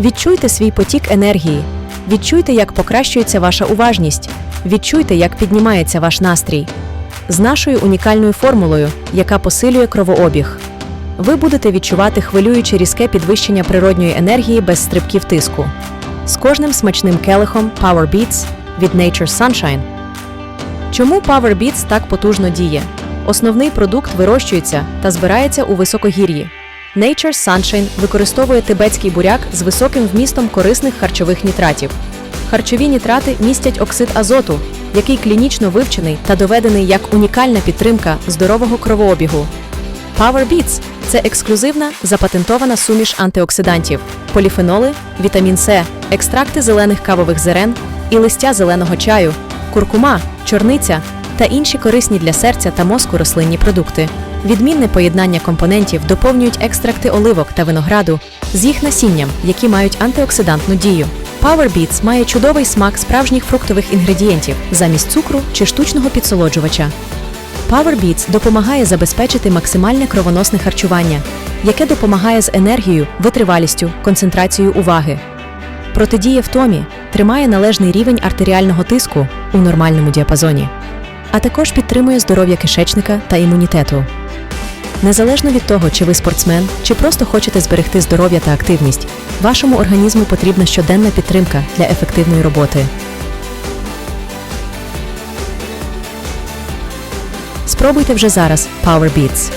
Відчуйте свій потік енергії. Відчуйте, як покращується ваша уважність. Відчуйте, як піднімається ваш настрій. З нашою унікальною формулою, яка посилює кровообіг. Ви будете відчувати хвилююче різке підвищення природньої енергії без стрибків тиску. З кожним смачним келихом Power Beats від Nature Sunshine. Чому Power Beats так потужно діє? Основний продукт вирощується та збирається у високогір'ї. Nature Sunshine використовує тибетський буряк з високим вмістом корисних харчових нітратів. Харчові нітрати містять оксид азоту, який клінічно вивчений та доведений як унікальна підтримка здорового кровообігу. Power Beats – це ексклюзивна запатентована суміш антиоксидантів, поліфеноли, вітамін С, екстракти зелених кавових зерен і листя зеленого чаю, куркума, чорниця та інші корисні для серця та мозку рослинні продукти. Відмінне поєднання компонентів доповнюють екстракти оливок та винограду з їх насінням, які мають антиоксидантну дію. Power Beats має чудовий смак справжніх фруктових інгредієнтів замість цукру чи штучного підсолоджувача. Power Beats допомагає забезпечити максимальне кровоносне харчування, яке допомагає з енергією, витривалістю, концентрацією уваги. Протидіє втомі, тримає належний рівень артеріального тиску у нормальному діапазоні, а також підтримує здоров'я кишечника та імунітету. Незалежно від того, чи ви спортсмен, чи просто хочете зберегти здоров'я та активність, вашому організму потрібна щоденна підтримка для ефективної роботи. Спробуйте вже зараз Power Beats.